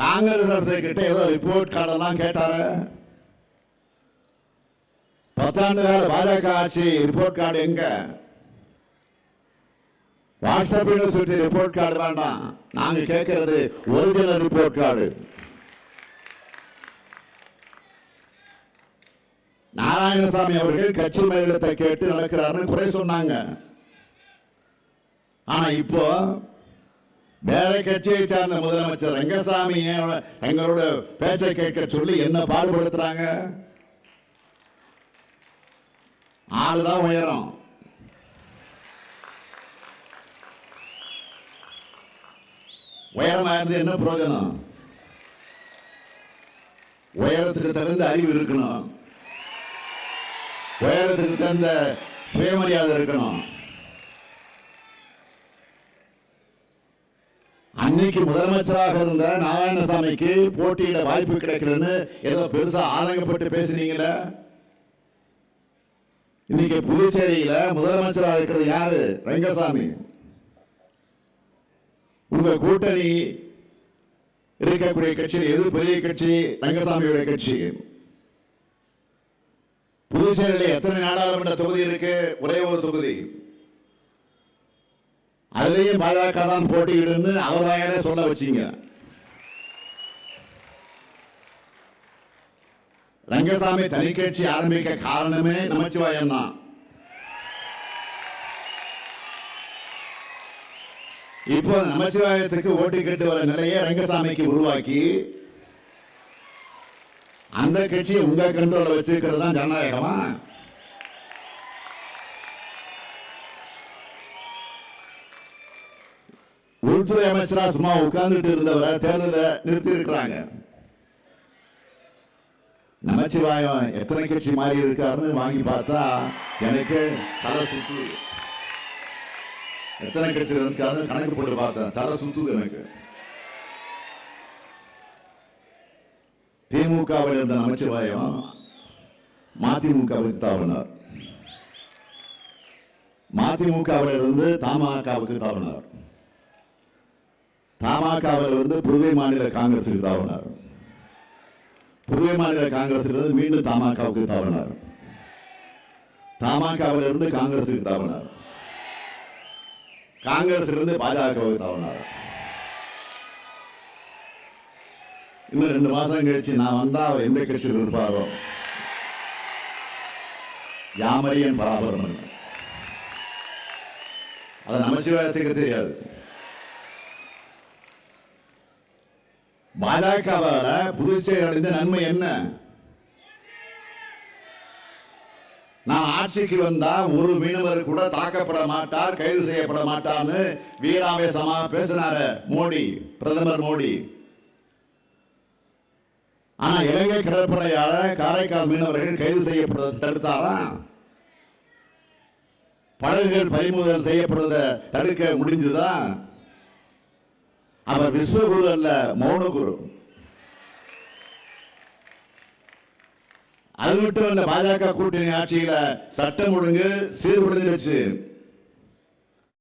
காங்கிரஸ் அரசு கிட்ட ஏதோ ரிப்போர்ட் கார்டெல்லாம் கேட்டாரு. பத்தாண்டு கால பாஜக ஆட்சி ரிப்போர்ட் கார்டு எங்க? வாட்ஸ்அப்பில் சுற்றி ரிப்போர்ட் கார்டு வேண்டாம். நாங்க கேட்கறது ஒரிஜினல் ரிப்போர்ட் கார்டு நாராயணசாமி அவர்கள் கட்சி மேலிடத்தை கேட்டு நடக்கிறாருன்னு குறை சொன்னாங்க. ஆனா இப்போ வேற கட்சியை சார்ந்த முதலமைச்சர் ரங்கசாமி எங்களோட பேச்சை கேட்க சொல்லி என்ன பாடுபடுத்துறாங்க? ஆளுதான் உயரம். உயரமா இருந்து என்ன பிரயோஜனம்? உயரத்துக்கு தகுந்த அறிவு இருக்கணும். உயரத்துக்கு தகுந்த சுயமரியாதை இருக்கணும். அன்னைக்கு முதலமைச்சராக இருந்த நாராயணசாமிக்கு போட்டியிட வாய்ப்பு கிடைக்கலன்னு ஏதோ பெருசா ஆதங்கப்பட்டு பேசுனீங்களே? இன்னைக்கு புதுச்சேரியில முதலமைச்சராக இருக்கிறது யாரு? ரங்கசாமி. உங்க கூட்டணி இருக்கக்கூடிய கட்சி எது பெரிய கட்சி? ரங்கசாமியுடைய கட்சி. புதுச்சேரியில எத்தனை நாடாளுமன்ற தொகுதி இருக்கு? ஒரே ஒரு தொகுதி. அதுலேயும் பாஜக தான் போட்டியிடுன்னு அவராயனே சொல்ல வச்சிங்க. ரங்கசாமி தனிக்கட்சி ஆரம்பிக்க காரணமே நமச்சிவாயம் தான். இப்போ நமச்சிவாயத்துக்கு ஓட்டு கேட்டு வர நிலையை ரங்கசாமிக்கு உருவாக்கி அந்த கட்சியை உங்க கண்ட்ரோல வச்சிருக்கிறது தான் ஜனநாயகமா? உள்துறை அமைச்சரா சும்மா உட்கார்ந்துட்டு இருந்தவரை தேர்தல நிறுத்தி இருக்கிறாங்க நமச்சிவாயம் எத்தனை கட்சி மாறி இருக்காருன்னு வாங்கி பார்த்தா எனக்கு தலை சுத்து எத்தனை கட்சி இருக்காருன்னு கணக்கு போட்டு பார்த்தேன். தலை சுத்துது எனக்கு. திமுகவில் இருந்த நமச்சிவாயம் மதிமுகவுக்கு தாவினார். மதிமுகவில் இருந்து தமாகவுக்கு தாவினார். தமாகவில் இருந்து புதுவை மாநில காங்கிரஸுக்கு தாவினார். புதுவை மாநில காங்கிரஸ் இருந்து மீண்டும் தமாகவுக்கு தாவினார். தமாகவில் இருந்து காங்கிரஸுக்கு தாவினார். காங்கிரஸ் இருந்து பாஜகவுக்கு தாவினார். இன்னும் ரெண்டு மாசம் கழிச்சு நான் வந்தா அவர் எந்த கட்சியில் இருப்பாரோ? யாமரியன் பராபரமன். அது நமசிவாயத்துக்கு தெரியாது. பாஜகவால புதுச்சேரி அடைந்த நன்மை என்ன? நான் ஆட்சிக்கு வந்தா ஒரு மீனவர் கூட தாக்கப்பட மாட்டார் கைது செய்யப்பட மாட்டார்னு வீராவேசமா பேசினாரு மோடி பிரதமர் மோடி. ஆனா இலங்கை கடற்படையால காரைக்கால் மீனவர்கள் கைது செய்யப்படுவதை தடுத்தாரா? படகுகள் பறிமுதல் செய்யப்படுவதை தடுக்க முடிஞ்சுதான் அவர் விஸ்வகுரு அல்ல மௌனகுரு. அது மட்டும் இல்ல பாஜக கூட்டணி ஆட்சியில சட்டம் ஒழுங்கு சீர்குலைஞ்சிருச்சு